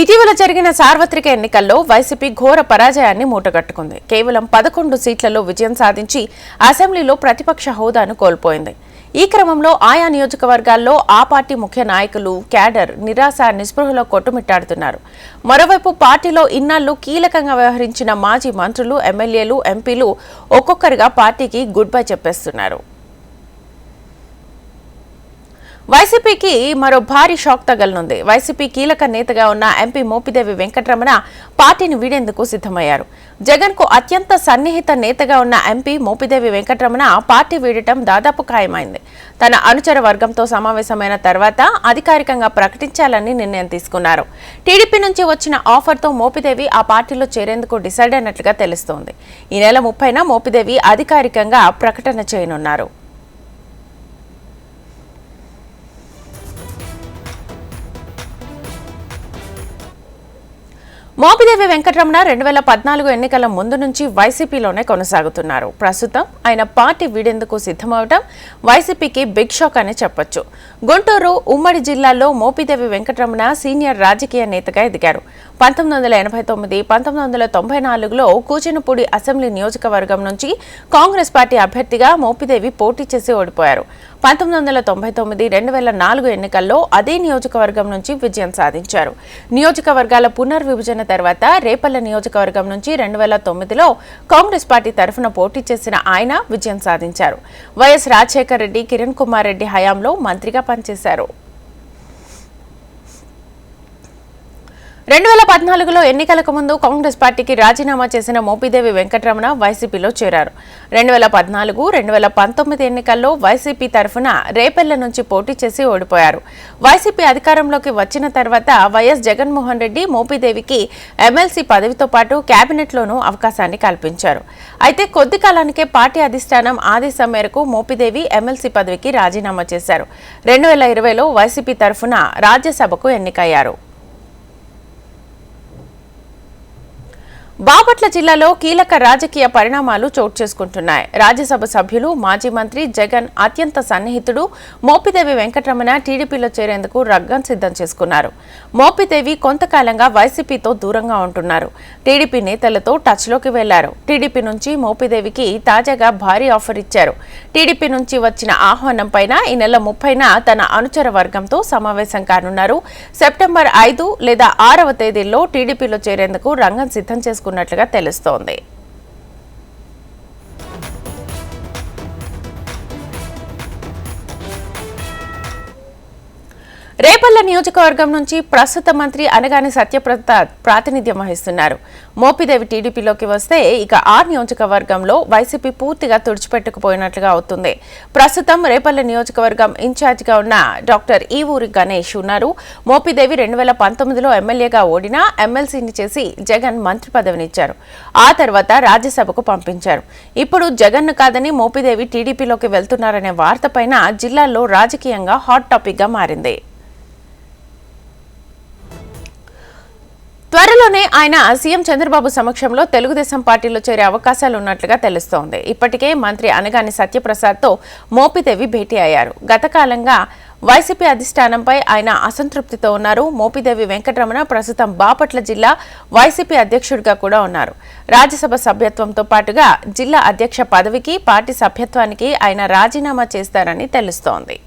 ఇటీవల జరిగిన సార్వత్రిక ఎన్నికల్లో వైసీపీ ఘోర పరాజయాన్ని మూటగట్టుకుంది. కేవలం పదకొండు సీట్లలో విజయం సాధించి అసెంబ్లీలో ప్రతిపక్ష హోదాను కోల్పోయింది. ఈ క్రమంలో ఆయా నియోజకవర్గాల్లో ఆ పార్టీ ముఖ్య నాయకులు క్యాడర్ నిరాశ నిస్పృహలో కొట్టుమిట్టాడుతున్నారు. మరోవైపు పార్టీలో ఇన్నాళ్ళు కీలకంగా వ్యవహరించిన మాజీ మంత్రులు ఎమ్మెల్యేలు ఎంపీలు ఒక్కొక్కరిగా పార్టీకి గుడ్ బై చెప్పేస్తున్నారు. వైసీపీకి మరో భారీ షాక్ తగలనుంది. వైసీపీ కీలక నేతగా ఉన్న ఎంపీ మోపిదేవి వెంకటరమణ పార్టీని వీడేందుకు సిద్ధమయ్యారు. జగన్కు అత్యంత సన్నిహిత నేతగా ఉన్న ఎంపీ మోపిదేవి వెంకటరమణ పార్టీ వీడటం దాదాపు ఖాయమైంది. తన అనుచర వర్గంతో సమావేశమైన తర్వాత అధికారికంగా ప్రకటించాలని నిర్ణయం తీసుకున్నారు. టీడీపీ నుంచి వచ్చిన ఆఫర్తో మోపిదేవి ఆ పార్టీలో చేరేందుకు డిసైడ్ అయినట్లుగా తెలుస్తోంది. ఈ నెల ముప్పైన మోపిదేవి అధికారికంగా ప్రకటన చేయనున్నారు. మోపిదేవి వెంకటరమణ రెండు వేల పద్నాలుగు ఎన్నికల ముందు నుంచి వైసీపీలోనే కొనసాగుతున్నారు. ప్రస్తుతం ఆయన పార్టీ వీడేందుకు సిద్ధమవడం వైసీపీకి బిగ్ షాక్ అని చెప్పొచ్చు. గుంటూరు ఉమ్మడి జిల్లాలో మోపిదేవి వెంకటరమణ సీనియర్ రాజకీయ నేతగా ఎదిగారు. పంతొమ్మిది వందల ఎనభై తొమ్మిది పంతొమ్మిది వందల తొంభై నాలుగులో కూచినపూడి అసెంబ్లీ నియోజకవర్గం నుంచి కాంగ్రెస్ పార్టీ అభ్యర్థిగా మోపిదేవి పోటీ చేసి ఓడిపోయారు. పంతొమ్మిది వందల తొంభై తొమ్మిది రెండు వేల నాలుగు ఎన్నికల్లో అదే నియోజకవర్గం నుంచి విజయం సాధించారు. నియోజకవర్గాల పునర్విభజన తర్వాత రేపల్ల నియోజకవర్గం నుంచి రెండు వేల తొమ్మిదిలో కాంగ్రెస్ పార్టీ తరఫున పోటీ చేసిన ఆయన విజయం సాధించారు. వైఎస్ రాజశేఖర్ రెడ్డి కిరణ్ కుమార్ రెడ్డి హయాంలో మంత్రిగా పనిచేశారు. రెండు వేల పద్నాలుగులో ఎన్నికలకు ముందు కాంగ్రెస్ పార్టీకి రాజీనామా చేసిన మోపిదేవి వెంకటరమణ వైసీపీలో చేరారు. రెండు వేల పద్నాలుగు రెండు వేల పంతొమ్మిది ఎన్నికల్లో వైసీపీ తరఫున రేపెల్ల నుంచి పోటీ చేసి ఓడిపోయారు. వైసీపీ అధికారంలోకి వచ్చిన తర్వాత వైఎస్ జగన్మోహన్ రెడ్డి మోపిదేవికి ఎమ్మెల్సీ పదవితో పాటు కేబినెట్లోనూ అవకాశాన్ని కల్పించారు. అయితే కొద్ది కాలానికే పార్టీ అధిష్టానం ఆదేశం మేరకు మోపిదేవి ఎమ్మెల్సీ పదవికి రాజీనామా చేశారు. రెండు వేల ఇరవైలో వైసీపీ తరఫున రాజ్యసభకు ఎన్నికయ్యారు. బాపట్ల జిల్లాలో కీలక రాజకీయ పరిణామాలు చోటు చేసుకుంటున్నాయి. రాజ్యసభ సభ్యులు మాజీ మంత్రి జగన్ అత్యంత సన్నిహితుడు. మోపిదేవి వెంకటరమణ టీడీపీలో చేరేందుకు రగ్గం సిద్ధం చేసుకున్నారు. మోపిదేవి కొంతకాలంగా వైసీపీతో దూరంగా ఉంటున్నారు. టీడీపీ నేతలతో టచ్లోకి వెళ్ళారు. టీడీపీ నుంచి మోపిదేవికి తాజాగా భారీ ఆఫర్ ఇచ్చారు. టీడీపీ నుంచి వచ్చిన ఆహ్వానం పైన ఈ నెల ముప్పైన తన అనుచర వర్గంతో సమావేశం కానున్నారు. సెప్టెంబర్ ఐదు లేదా ఆరవ తేదీల్లో టీడీపీలో చేరేందుకు రంగం సిద్ధం చేసుకున్నట్లుగా తెలుస్తోంది. రేపల్ల నియోజకవర్గం నుంచి ప్రస్తుత మంత్రి అనగాని సత్యప్రసాద్ ప్రాతినిధ్యం వహిస్తున్నారు. మోపిదేవి టీడీపీలోకి వస్తే ఇక ఆ నియోజకవర్గంలో వైసీపీ పూర్తిగా తుడిచిపెట్టుకుపోయినట్లుగా అవుతుంది. ప్రస్తుతం రేపల్ల నియోజకవర్గం ఇన్ఛార్జిగా ఉన్న డాక్టర్ ఈవూరి గణేష్ ఉన్నారు. మోపిదేవి రెండు వేల పంతొమ్మిదిలో ఎమ్మెల్యేగా ఓడినా ఎమ్మెల్సీని చేసి జగన్ మంత్రి పదవినిచ్చారు. ఆ తర్వాత రాజ్యసభకు పంపించారు. ఇప్పుడు జగన్ను కాదని మోపిదేవి టీడీపీలోకి వెళ్తున్నారనే వార్తపైన జిల్లాలో రాజకీయంగా హాట్ టాపిక్గా మారింది. త్వరలోనే ఆయన సీఎం చంద్రబాబు సమక్షంలో తెలుగుదేశం పార్టీలో చేరే అవకాశాలు ఉన్నట్లుగా తెలుస్తోంది. ఇప్పటికే మంత్రి అనగాని సత్యప్రసాద్తో మోపిదేవి భేటీ అయ్యారు. గతకాలంగా వైసీపీ అధిష్టానంపై ఆయన అసంతృప్తితో ఉన్నారు. మోపిదేవి వెంకటరమణ ప్రస్తుతం బాపట్ల జిల్లా వైసీపీ అధ్యక్షుడిగా కూడా ఉన్నారు. రాజ్యసభ సభ్యత్వంతో పాటుగా జిల్లా అధ్యక్ష పదవికి పార్టీ సభ్యత్వానికి ఆయన రాజీనామా చేస్తారని తెలుస్తోంది.